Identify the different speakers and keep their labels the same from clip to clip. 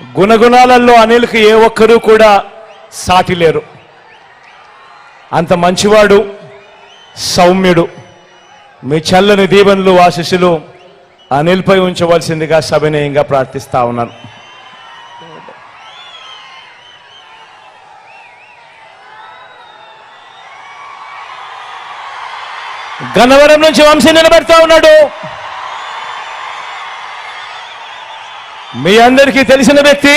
Speaker 1: గుణగుణాలలో అనిల్కి ఏ ఒక్కరూ కూడా సాటి లేరు. అంత మంచివాడు సౌమ్యుడు. మీ చల్లని దీవెనలు ఆశిస్సులు అనిల్పై ఉంచవలసిందిగా సవినయంగా ప్రార్థిస్తా ఉన్నాను. గన్నవరం నుంచి వంశీ నిలబెడతా ఉన్నాడు. మీ అందరికీ తెలిసిన వ్యక్తి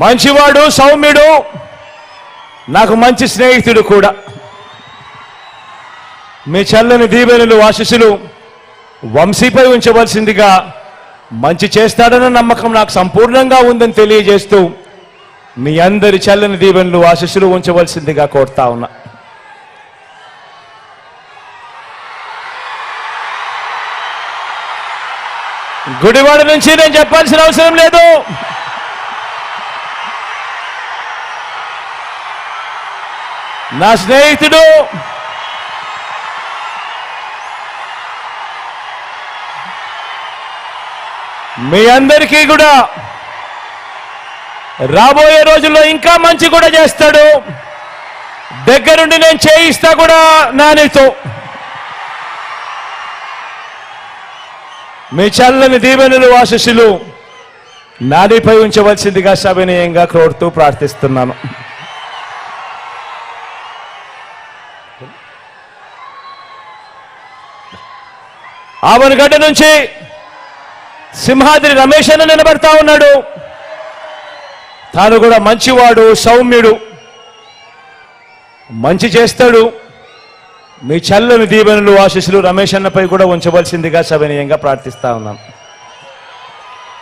Speaker 1: మంచివాడు సౌమ్యుడు నాకు మంచి స్నేహితుడు కూడా. మీ చల్లని దీవెనులు ఆశీస్సులు వంశీపై ఉంచవలసిందిగా మంచి చేస్తాడన్న నమ్మకం నాకు సంపూర్ణంగా ఉందని తెలియజేస్తూ మీ అందరి చల్లని దీవెనలు ఆశీస్సులు ఉంచవలసిందిగా కోరుతా ఉన్నా. గుడివాడ నుంచి నేను చెప్పాల్సిన అవసరం లేదు. నా స్నేహితుడు మీ అందరికీ కూడా రాబోయే రోజుల్లో ఇంకా మంచి కూడా చేస్తాడు. దగ్గరుండి నేను చేయిస్తా కూడా నానితో మీ చల్లని దీవెనలు ఆశస్సులు నాడీపై ఉంచవలసిందిగా సవినయంగా కోరుతూ ప్రార్థిస్తున్నాను. ఆవనగడ్డ నుంచి సింహాద్రి రమేష్ అని నిలబడతా ఉన్నాడు. తాను కూడా మంచివాడు సౌమ్యుడు. మంచి చేస్తాడు. మీ చల్లని దీవెనలు ఆశీస్సులు రమేష్ అన్నపై కూడా ఉంచవలసిందిగా సవినయంగా ప్రార్థిస్తా ఉన్నాం.